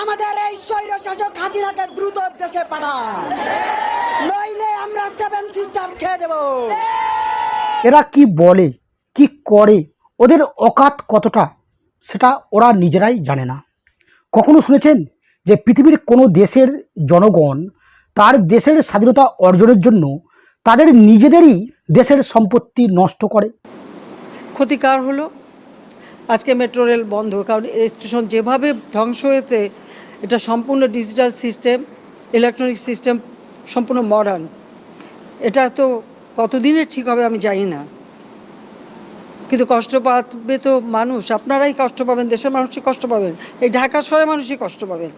আমাদের এই স্বৈর শাসক হাসিনাকে দ্রুত দেশে পাঠান। নইলে আমরা সেভেন সিস্টার খেয়ে দেবো। এরা কি বলে কি করে ওদের অকাত কতটা সেটা ওরা নিজেরাই জানে না। কখনো শুনেছেন যে পৃথিবীর কোনো দেশের জনগণ তার দেশের স্বাধীনতা অর্জনের জন্য তাদের নিজেদেরই দেশের সম্পত্তি নষ্ট করে? ক্ষতিকার হলো আজকে মেট্রো রেল বন্ধ, কারণ এই স্টেশন যেভাবে ধ্বংস হয়েছে, এটা সম্পূর্ণ ডিজিটাল সিস্টেম, ইলেকট্রনিক সিস্টেম, সম্পূর্ণ মডার্ন এটা তো কতদিনের ঠিক হবে আমি জানি না। কিন্তু কষ্ট পাবে তো মানুষ, আপনারাই কষ্ট পাবেন, দেশের মানুষই কষ্ট পাবেন, এই ঢাকা শহরের মানুষই কষ্ট পাবেন।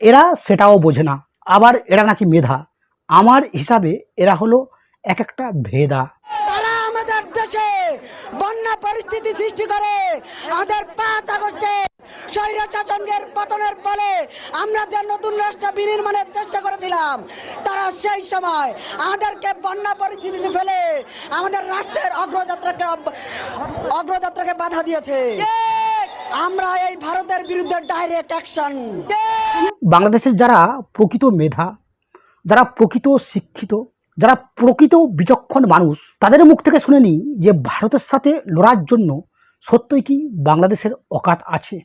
এরা সেটাও বোঝে না, আবার এরা নাকি মেধা। আমার হিসাবে এরা হলো এক একটা ভেদা। বন্যা পরিস্থিতি সৃষ্টি করে আমাদের পাঁচ আগস্টে স্বৈর পতনের ফলে আমরা যে নতুন রাষ্ট্র বিনির্মাণের চেষ্টা করেছিলাম তারা সেই সময় আমাদেরকে বন্যা পরিস্থিতিতে ফেলে আমাদের রাষ্ট্রের অগ্রযাত্রাকে অগ্রযাত্রাকে বাধা দিয়েছে। আমরা এই ভারতের বিরুদ্ধে ডাইরেক্ট অ্যাকশন বাংলাদেশের যারা প্রকৃত মেধা যারা প্রকৃত শিক্ষিত যারা প্রকৃত বিচক্ষণ মানুষ, তাদের মুখ থেকে শুনে নিই যে ভারতের সাথে লড়ার জন্য সত্যই কি বাংলাদেশের অকাত আছে।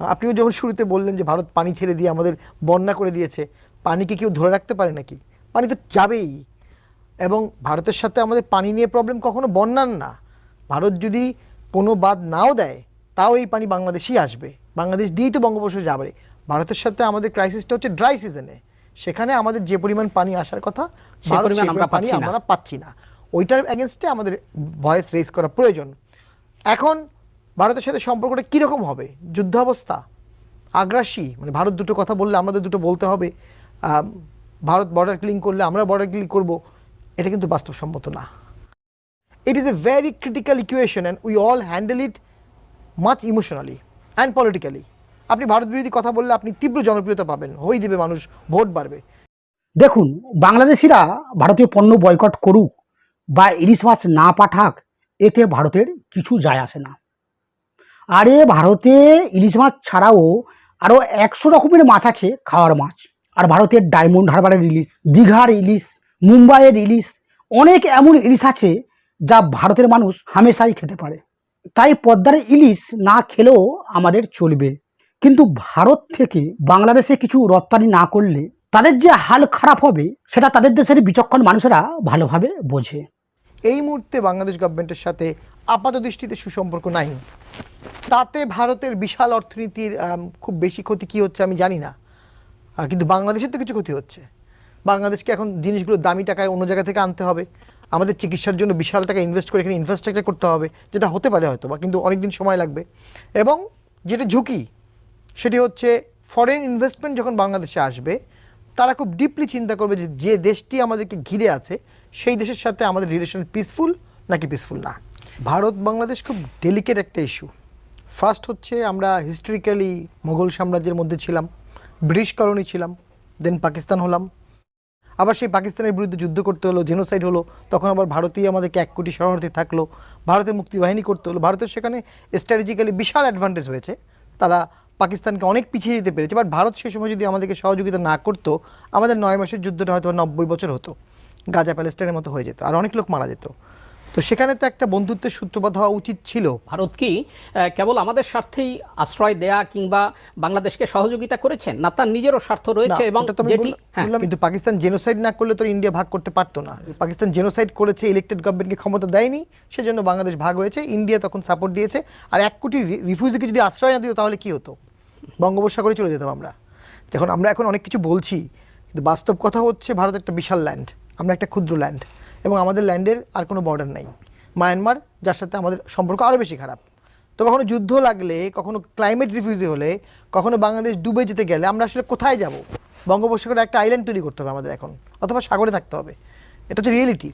আপনিও যখন শুরুতে বললেন যে ভারত পানি ছেড়ে দিয়ে আমাদের বন্যা করে দিয়েছে পানিকে কেউ ধরে রাখতে পারে নাকি? পানি তো যাবেই। এবং ভারতের সাথে আমাদের পানি নিয়ে প্রবলেম কখনো বন্যার না। ভারত যদি কোনো বাদ নাও দেয়, তাও এই পানি বাংলাদেশেই আসবে। বাংলাদেশ দিয়েই তো বঙ্গোপসাগর যাবে। ভারতের সাথে আমাদের ক্রাইসিসটা হচ্ছে ড্রাই সিজনে সেখানে আমাদের যে পরিমাণ পানি আসার কথা পানি আমরা পাচ্ছি না। ওইটার এগেনস্টে আমাদের ভয়েস রেজ করা প্রয়োজন। এখন ভারতের সাথে সম্পর্কটা কীরকম হবে? যুদ্ধাবস্থা আগ্রাসী মানে ভারত দুটো কথা বললে আমাদের দুটো বলতে হবে। ভারত বর্ডার ক্লিন করলে আমরা বর্ডার ক্লিন করব এটা কিন্তু বাস্তবসম্মত না। It is a very critical equation and we all handle it much emotionally and politically আপনি ভারত বিরোধী কথা বললে আপনি তীব্র জনপ্রিয়তা পাবেন। হই দিবে মানুষ, ভোট বাড়বে। দেখুন, বাংলাদেশিরা ভারতীয় পণ্য বয়কট করুক বা ইলিশ মাছ না পাঠাক, এতে ভারতের কিছু যায় আসে না। আরে ভারতে ইলিশ মাছ ছাড়াও আরও একশো রকমের মাছ আছে, খাওয়ার মাছ। আর ভারতের ডায়মন্ড হারবারের ইলিশ, দীঘার ইলিশ, মুম্বাইয়ের ইলিশ, অনেক এমন ইলিশ আছে যা ভারতের মানুষ হামেশাই খেতে পারে। তাই পদ্মার ইলিশ না খেলেও আমাদের চলবে। কিন্তু ভারত থেকে বাংলাদেশে কিছু রপ্তানি না করলে তাদের যে হাল খারাপ হবে, সেটা তাদের দেশের বিচক্ষণ মানুষেরা ভালোভাবে বোঝে। এই মুহূর্তে বাংলাদেশ গভর্নমেন্টের সাথে আপাত দৃষ্টিতে সুসম্পর্ক নাই। তাতে ভারতের বিশাল অর্থনীতির খুব বেশি ক্ষতি কী হচ্ছে আমি জানি না। কিন্তু বাংলাদেশের তো কিছু ক্ষতি হচ্ছে। বাংলাদেশকে এখন জিনিসগুলো দামি টাকায় অন্য জায়গা থেকে আনতে হবে। আমাদের চিকিৎসার জন্য বিশাল টাকা ইনভেস্ট করে এখানে ইনফ্রাস্ট্রাকচার করতে হবে, যেটা হতে পারে হয়তো বা কিন্তু অনেক দিন সময় লাগবে। এবং যেটা ঝুঁকি সেটি হচ্ছে ফরেন ইনভেস্টমেন্ট যখন বাংলাদেশে আসবে, তারা খুব ডিপলি চিন্তা করবে যে যে দেশটি আমাদেরকে ঘিরে আছে, সেই দেশের সাথে আমাদের রিলেশন পিসফুল নাকি পিসফুল না? ভারত, বাংলাদেশ খুব ডেলিকেট একটা ইস্যু ফার্স্ট হচ্ছে আমরা হিস্টোরিক্যালি মোগল সাম্রাজ্যের মধ্যে ছিলাম, ব্রিটিশ কলোনি ছিলাম দেন পাকিস্তান হলাম। আবার সেই পাকিস্তানের বিরুদ্ধে যুদ্ধ করতে হলো জেনোসাইড হলো, তখন আবার ভারতীয় আমাদেরকে এক কোটি শরণার্থী থাকল ভারতের মুক্তিবাহিনী করতে হলো। ভারতের সেখানে স্ট্র্যাটেজিক্যালি বিশাল অ্যাডভান্টেজ হয়েছে, তারা পাকিস্তানকে অনেক পিছিয়ে যেতে পেরেছে। বাট ভারত সে সময় যদি আমাদেরকে সহযোগিতা না করতো আমাদের নয় মাসের যুদ্ধটা হয়তো নব্বই বছর হতো। গাজা প্যালেস্টাইনের মতো হয়ে যেত। আর অনেক লোক মারা যেত। তো সেখানে তো একটা বন্ধুত্বের সূত্রপাত হওয়া উচিত ছিল। ভারত কি কেবল আমাদের স্বার্থেই আশ্রয় দেয়া কিংবা বাংলাদেশকে সহযোগিতা করেছেন? না তার নিজেরও স্বার্থ রয়েছে এবং যেটি হ্যাঁ। কিন্তু পাকিস্তান জেনোসাইড না করলে তো ইন্ডিয়া ভাগ করতে পারতো না। পাকিস্তান জেনোসাইড করেছে ইলেক্টেড গভর্নমেন্টকে ক্ষমতা দেয়নি সেজন্য বাংলাদেশ ভাগ হয়েছে ইন্ডিয়া তখন সাপোর্ট দিয়েছে। আর এক কোটি রিফিউজিকে যদি আশ্রয় না দিত তাহলে কি হতো? বঙ্গোপসাগরে চলে যেতাম আমরা। যখন আমরা এখন অনেক কিছু বলছি, কিন্তু বাস্তব কথা হচ্ছে ভারত একটা বিশাল ল্যান্ড আমরা একটা ক্ষুদ্র ল্যান্ড এবং আমাদের ল্যান্ডের আর কোনো বর্ডার নাই। মায়ানমার যার সাথে আমাদের সম্পর্ক আরও বেশি খারাপ। তো কখনো যুদ্ধ লাগলে, কখনো ক্লাইমেট রিফিউজি হলে, কখনো বাংলাদেশ ডুবে যেতে গেলে আমরা আসলে কোথায় যাব? বঙ্গোপসাগরে একটা আইল্যান্ড তৈরি করতে হবে আমাদের এখন, অথবা সাগরে থাকতে হবে। এটা হচ্ছে রিয়েলিটি